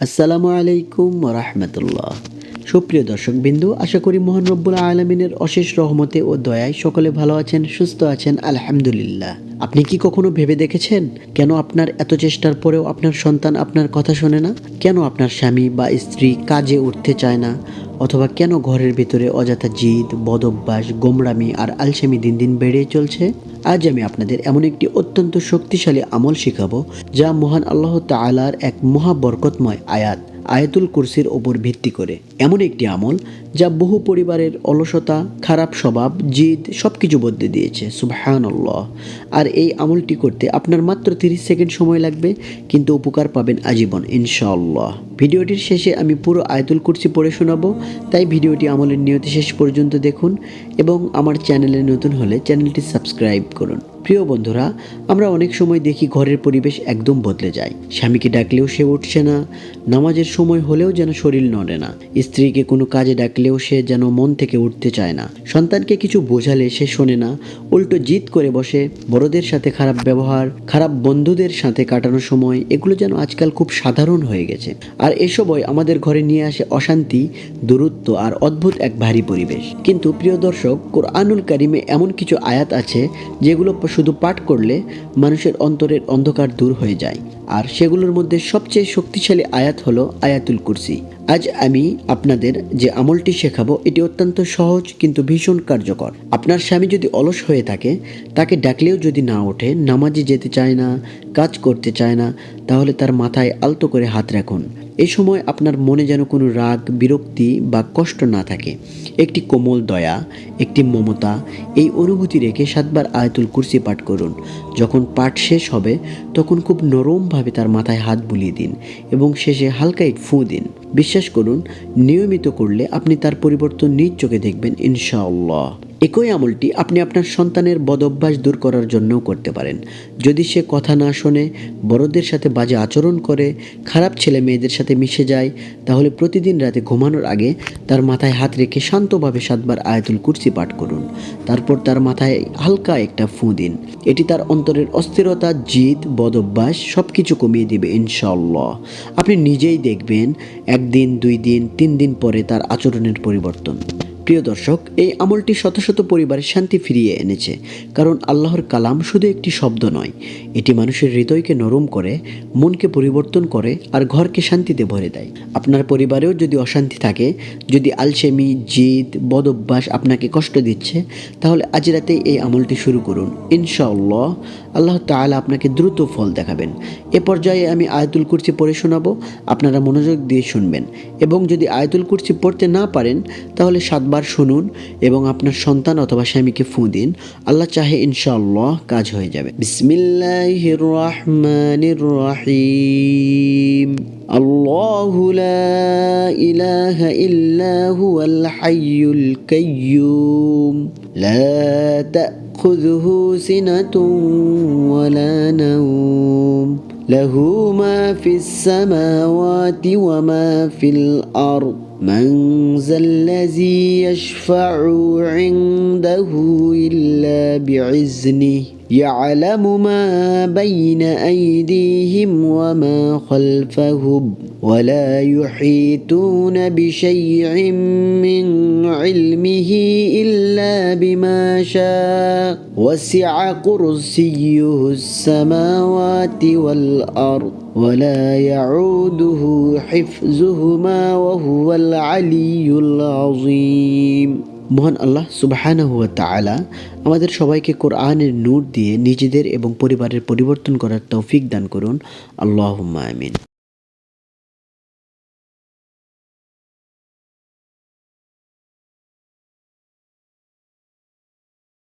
আসসালামু আলাইকুম রহমতুল্লাহ। সুপ্রিয় দর্শক বিন্দু আশা করি মোহন রব্বুল আলমিনের অশেষ রহমতে ও দয়ায় সকলে ভালো আছেন, সুস্থ আছেন, আলহামদুলিল্লাহ। আপনি কি কখনো ভেবে দেখেছেন কেন আপনার এত চেষ্টার পরেও আপনার সন্তান আপনার কথা শোনে না? কেন আপনার স্বামী বা স্ত্রী কাজে উঠতে চায় না? অথবা কেন ঘরের ভিতরে অযথা জিদ, বদভ্যাস গোমরামি আর আলসেমি দিন দিন বেড়ে চলছে? আজ আমি আপনাদের এমন একটি অত্যন্ত শক্তিশালী আমল শিখাবো যা মহান আল্লাহ তালার এক মহাবরকতময় আয়াত। আয়াতুল কুরসির ওপর ভিত্তি করে। এমন একটি আমল যা বহু পরিবারের অলসতা, খারাপ স্বভাব, জিদ সব কিছু বদলে দিয়েছে। সুবহানাল্লাহ। আর এই আমলটি করতে আপনার মাত্র তিরিশ সেকেন্ড সময় লাগবে, কিন্তু উপকার পাবেন আজীবন, ইনশাআল্লাহ। ভিডিওটির শেষে আমি পুরো আয়াতুল কুরসি পড়ে শোনাবো, তাই ভিডিওটি আমলের নিয়তি শেষ পর্যন্ত দেখুন এবং আমার চ্যানেলে নতুন হলে চ্যানেলটি সাবস্ক্রাইব করুন। প্রিয় বন্ধুরা, আমরা অনেক সময় দেখি ঘরের পরিবেশ একদম বদলে যায়। স্বামীকে ডাকলেও সে উঠছে না, নামাজের সময় হলেও যেন শরীর নড়ে না। স্ত্রীকে কোনো কাজে ডাকলেও সে যেন মন থেকে উঠতে চায় না। সন্তানকে কিছু বোঝালে সে শোনে না, উল্টো জিদ করে বসে। বড়দের সাথে খারাপ ব্যবহার, খারাপ বন্ধুদের সাথে কাটানোর সময় এগুলো যেন আজকাল খুব সাধারণ হয়ে গেছে। আর এসবই আমাদের ঘরে নিয়ে আসে অশান্তি, দূরত্ব আর অদ্ভুত এক ভারী পরিবেশ। কিন্তু প্রিয় দর্শক, কোরআনুল কারিমে এমন কিছু আয়াত আছে, যেগুলো শুধু পাঠ করলে মানুষের অন্তরের অন্ধকার দূর হয়ে যায়। আর সেগুলোর মধ্যে সবচেয়ে শক্তিশালী আয়াত হলো আয়াতুল কুরসি। আজ আমি আপনাদের যে আমলটি শেখাবো, এটি অত্যন্ত সহজ কিন্তু ভীষণ কার্যকর। আপনার স্বামী যদি অলস হয়ে থাকে, তাকে ডাকলেও যদি না ওঠে, নামাজে যেতে চায় না, কাজ করতে চায় না, তাহলে তার মাথায় আলতো করে হাত রাখুন। এই সময় আপনার মনে যেন কোনো রাগ, বিরক্তি বা কষ্ট না থাকে। একটি কোমল দয়া, একটি মমতা, এই অনুভূতি রেখে সাতবার আয়তুল কুরসি পাঠ করুন। যখন পাঠ শেষ হবে, তখন খুব নরমভাবে তার মাথায় হাত বুলিয়ে দিন এবং শেষে হালকা এক ফু দিন। বিশ্বাস করুন, নিয়মিত করলে আপনি তার পরিবর্তন নিজ চোখে দেখবেন, ইনশাআল্লাহ। একই আমলটি আপনি আপনার সন্তানের বদভ্যাস দূর করার জন্যও করতে পারেন। যদি সে কথা না শোনে, বড়দের সাথে বাজে আচরণ করে, খারাপ ছেলে মেয়েদের সাথে মিশে যায়, তাহলে প্রতিদিন রাতে ঘুমানোর আগে তার মাথায় হাত রেখে শান্তভাবে সাতবার আয়াতুল কুরসি পাঠ করুন। তারপর তার মাথায় হালকা একটা ফুঁ দিন। এটি তার অন্তরের অস্থিরতা, জিদ, বদভ্যাস সব কিছু কমিয়ে দিবে ইনশাল্লাহ আপনি নিজেই দেখবেন, একদিন, দুই দিন, তিন দিন পরে তার আচরণের পরিবর্তন। প্রিয় দর্শক, এই আমলটি শত শত পরিবারের শান্তি ফিরিয়ে এনেছে, কারণ আল্লাহর কালাম শুধু একটি শব্দ নয়। এটি মানুষের হৃদয়কে নরম করে, মনকে পরিবর্তন করে আর ঘরকে শান্তিতে ভরে দেয়। আপনার পরিবারেও যদি অশান্তি থাকে, যদি আলসেমি, জিদ বদ অভ্যাস আপনাকে কষ্ট দিচ্ছে, তাহলে আজ রাতে এই আমলটি শুরু করুন। ইনশাআল্লাহ, আল্লাহ তাআলা আপনাকে দ্রুত ফল দেখাবেন। এ পর্যায়ে আমি আয়াতুল কুরসি পড়ে শোনাবো, আপনারা মনোযোগ দিয়ে শুনবেন। এবং যদি আয়াতুল কুরসি পড়তে না পারেন, তাহলে সাতবার শুনুন এবং আপনার সন্তান অথবা স্বামীকে ফু দিন আল্লাহ চাহে ইনশাআল্লাহ কাজ হয়ে যাবে বিসমিল্লাহির রহমানির রহিম الله لا إله إلا هو الحي القيوم لا تأخذه سنة ولا نوم له ما في السماوات وما في الأرض من ذا الذي يشفع عنده إلا بعزنه يعلم ما بين أيديهم وما خلفهم ولا يحيطون بشيء من علمه إلا بما شاء. وسع كرسيه السماوات والأرض ولا يعوده حفظهما وهو العلي العظيم. মহান আল্লাহ সুবাহানা হুয়া তালা আমাদের সবাইকে কোরআনের নূর দিয়ে নিজেদের এবং পরিবারের পরিবর্তন করার তৌফিক দান করুন। আল্লাহ আমিন।